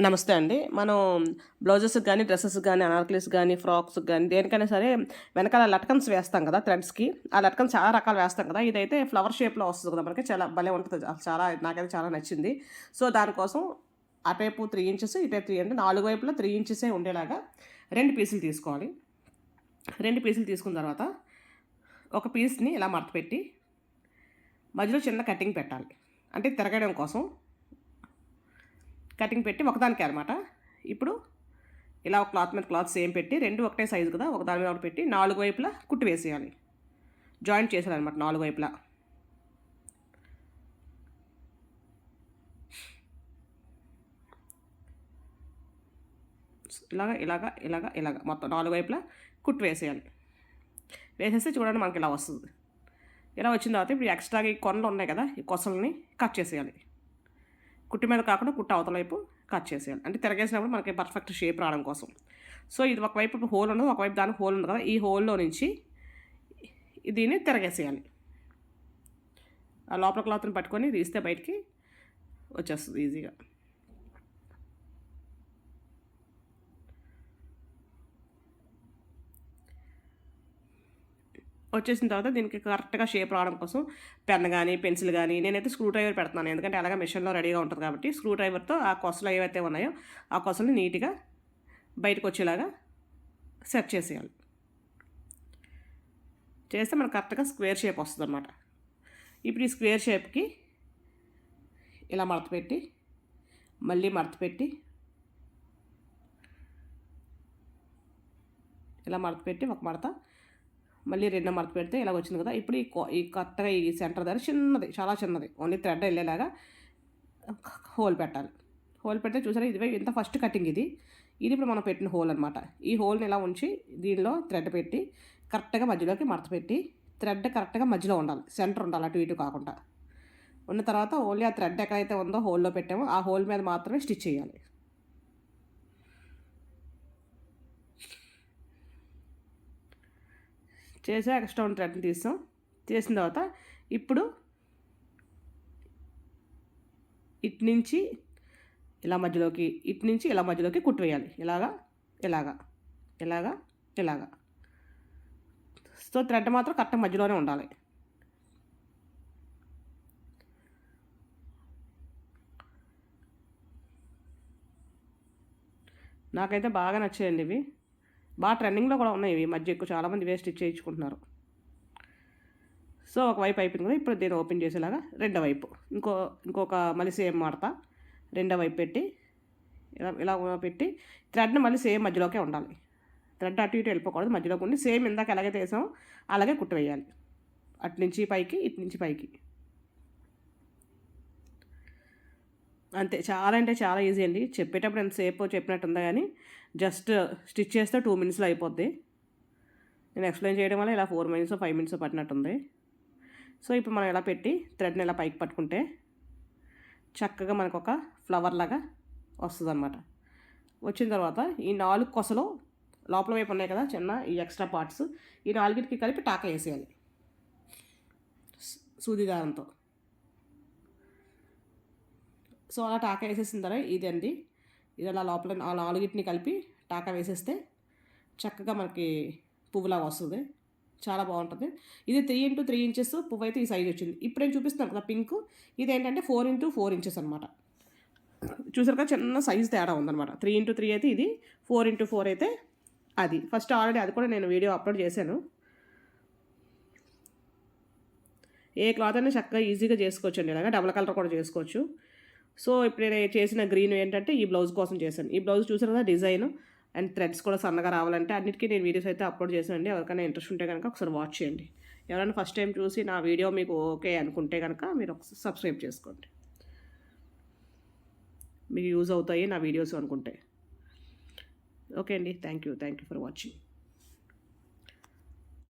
నమస్తే అండి. మనం బ్లౌజెస్కి కానీ డ్రెస్సెస్ కానీ అనార్కలీస్ కానీ ఫ్రాక్స్ కానీ దేనికైనా సరే వెనకాల లట్కన్స్ వేస్తాం కదా థ్రెడ్స్కి. ఆ లట్కన్స్ చాలా రకాలు వేస్తాం కదా. ఇదైతే ఫ్లవర్ షేప్లో వస్తుంది కదా మనకి. చాలా భలే ఉంటుంది. చాలా నాకైతే చాలా నచ్చింది. సో దానికోసం అటువైపు త్రీ ఇంచెస్ ఇటువైపు త్రీ అంటే నాలుగు వైపులా త్రీ ఇంచెసే ఉండేలాగా రెండు పీసులు తీసుకోవాలి. రెండు పీసులు తీసుకున్న తర్వాత ఒక పీస్ని ఇలా మడతపెట్టి మధ్యలో చిన్న కటింగ్ పెట్టాలి. అంటే తిరగడం కోసం కటింగ్ పెట్టి ఒకదానికి అనమాట ఇప్పుడు ఇలా ఒక క్లాత్ మీద క్లాత్ సేమ్ పెట్టి రెండు ఒకటే సైజు కదా ఒక దాని మీద ఒకటి పెట్టి నాలుగు వైపులా కుట్టు వేసేయాలి. జాయింట్ చేసేయాలన్నమాట నాలుగు వైపులా. ఇలాగా ఇలాగా ఇలాగా ఇలాగా మొత్తం నాలుగు వైపులా కుట్టు వేసేయాలి. వేసేస్తే చూడండి మనకి ఇలా వస్తుంది. ఇలా వచ్చిన తర్వాత ఇప్పుడు ఎక్స్ట్రాగా ఈ కొనలు ఉన్నాయి కదా ఈ కొసలని కట్ చేసేయాలి. కుట్టి మీద కాకుండా కుట్ట అవతల వైపు కట్ చేసేయాలి. అంటే తిరగేసినప్పుడు మనకి పర్ఫెక్ట్ షేప్ రావడం కోసం. సో ఇది ఒకవైపు హోల్ ఉండదు ఒకవైపు దానికి హోల్ ఉంది కదా ఈ హోల్లో నుంచి దీన్ని తిరగేసేయాలి. ఆ లోపల క్లాత్ని పట్టుకొని తీస్తే బయటికి వచ్చేస్తుంది ఈజీగా వచ్చేసిన తర్వాత దీనికి కరెక్ట్గా షేప్ రావడం కోసం పెన్ కానీ పెన్సిల్ కానీ నేనైతే స్క్రూ డ్రైవర్ పెడుతున్నాను. ఎందుకంటే అలాగే మిషన్లో రెడీగా ఉంటుంది కాబట్టి స్క్రూ డ్రైవర్తో ఆ కొసలు ఏవైతే ఉన్నాయో ఆ కొసలు నీట్గా బయటకు వచ్చేలాగా సెట్ చేసేయాలి. చేస్తే మనకు కరెక్ట్గా స్క్వేర్ షేప్ వస్తుంది అనమాట ఇప్పుడు ఈ స్క్వేర్ షేప్కి ఇలా మడత పెట్టి మళ్ళీ మడత పెట్టి ఇలా మడత పెట్టి ఒక మడత మళ్ళీ రెండో మడత పెడితే ఇలా వచ్చింది కదా. ఇప్పుడు ఈ ఈ కరెక్ట్గా ఈ సెంటర్ దగ్గర చిన్నది చాలా చిన్నది. ఓన్లీ థ్రెడ్ వెళ్ళేలాగా హోల్ పెట్టాలి. హోల్ పెడితే చూసారా ఇది ఇంత ఫస్ట్ కటింగ్ ఇది. ఇది ఇప్పుడు మనం పెట్టిన హోల్ అనమాట ఈ హోల్ని ఇలా ఉంచి దీనిలో థ్రెడ్ పెట్టి కరెక్ట్గా మధ్యలోకి మడత పెట్టి థ్రెడ్ కరెక్ట్గా మధ్యలో ఉండాలి. సెంటర్ ఉండాలి అటు ఇటు కాకుండా. ఉన్న తర్వాత ఓన్లీ ఆ థ్రెడ్ ఎక్కడైతే ఉందో హోల్లో పెట్టామో ఆ హోల్ మీద మాత్రమే స్టిచ్ చేయాలి. చేసాక ఎక్స్ట్రా థ్రెడ్ని తీస్తాం. చేసిన తర్వాత ఇప్పుడు ఇటు నుంచి ఇలా మధ్యలోకి ఇటు నుంచి ఇలా మధ్యలోకి కుట్టివేయాలి ఇలాగా ఇలాగా ఇలాగా ఇలాగా. సో థ్రెడ్ మాత్రం కరెక్ట్ మధ్యలోనే ఉండాలి. నాకైతే బాగా నచ్చాయండి ఇవి. బాగా ట్రెండింగ్లో కూడా ఉన్నాయి ఇవి మధ్య ఎక్కువ చాలామంది వేస్ట్ ఇచ్చేయించుకుంటున్నారు. సో ఒకవైపు అయిపోయింది కదా ఇప్పుడు దీన్ని ఓపెన్ చేసేలాగా రెండో వైపు. ఇంకో ఇంకొక మళ్ళీ సేమ్ మాడతా రెండో వైపు పెట్టి ఇలా ఇలా పెట్టి థ్రెడ్ని మళ్ళీ సేమ్ మధ్యలోకే ఉండాలి. థ్రెడ్ అటు ఇటు వెళ్ళిపోకూడదు మధ్యలోకి ఉండి సేమ్ ఇందాక ఎలాగైతే వేసామో అలాగే కుట్టివేయాలి అటు నుంచి పైకి ఇటు నుంచి పైకి. అంతే. చాలా అంటే చాలా ఈజీ అండి. చెప్పేటప్పుడు ఎంతసేపు చెప్పినట్టు ఉందా కానీ జస్ట్ స్టిచ్ చేస్తే టూ మినిట్స్లో అయిపోద్ది. నేను ఎక్స్ప్లెయిన్ చేయడం వల్ల ఇలా ఫోర్ మినిట్స్ ఫైవ్ మినిట్స్ పట్టినట్టుంది. సో ఇప్పుడు మనం ఇలా పెట్టి థ్రెడ్ని ఇలా పైకి పట్టుకుంటే చక్కగా మనకు ఒక ఫ్లవర్ లాగా వస్తుంది అనమాట వచ్చిన తర్వాత ఈ నాలుగు కొసలు లోపల వైపు ఉన్నాయి కదా చిన్న ఈ ఎక్స్ట్రా పార్ట్స్ ఈ నాలుగిటికి కలిపి టాక వేసేయాలి. సూది దారంతో సో అలా టాకా వేసేసిన తర్వాత అండి ఇది అలా లోపల ఆ నాలుగిటిని కలిపి టాకా వేసేస్తే చక్కగా మనకి పువ్వులా వస్తుంది. చాలా బాగుంటుంది. ఇది త్రీ ఇంటూ త్రీ ఇంచెస్ పువ్వు అయితే ఈ సైజ్ వచ్చింది. ఇప్పుడు నేను చూపిస్తాను కదా పింక్ ఇది ఏంటంటే ఫోర్ ఇంటూ ఫోర్ ఇంచెస్ అనమాట చూసారు కదా చిన్న సైజ్ తేడా ఉందన్నమాట. త్రీ ఇంటూ త్రీ అయితే ఇది ఫోర్ ఇంటూ ఫోర్ అయితే అది. ఫస్ట్ ఆల్రెడీ అది కూడా నేను వీడియో అప్లోడ్ చేశాను. ఏ క్లాత్ అయినా చక్కగా ఈజీగా చేసుకోవచ్చు అండి ఇలాగా డబుల్ కలర్ కూడా చేసుకోవచ్చు. సో ఇప్పుడు నేను చేసిన గ్రీన్ ఏంటంటే ఈ బ్లౌజ్ కోసం చేశాను. ఈ బ్లౌజ్ చూసారు కదా డిజైన్ అండ్ థ్రెడ్స్ కూడా సన్నగా రావాలంటే అన్నిటికీ నేను వీడియోస్ అయితే అప్లోడ్ చేశానండి. ఎవరికైనా ఇంట్రెస్ట్ ఉంటే కనుక ఒకసారి వాచ్ చేయండి. ఎవరైనా ఫస్ట్ టైం చూసి నా వీడియో మీకు ఓకే అనుకుంటే కనుక మీరు ఒకసారి సబ్స్క్రైబ్ చేసుకోండి. మీకు యూజ్ అవుతాయి నా వీడియోస్ అనుకుంటే. ఓకే అండి. Thank you. Thank you for watching.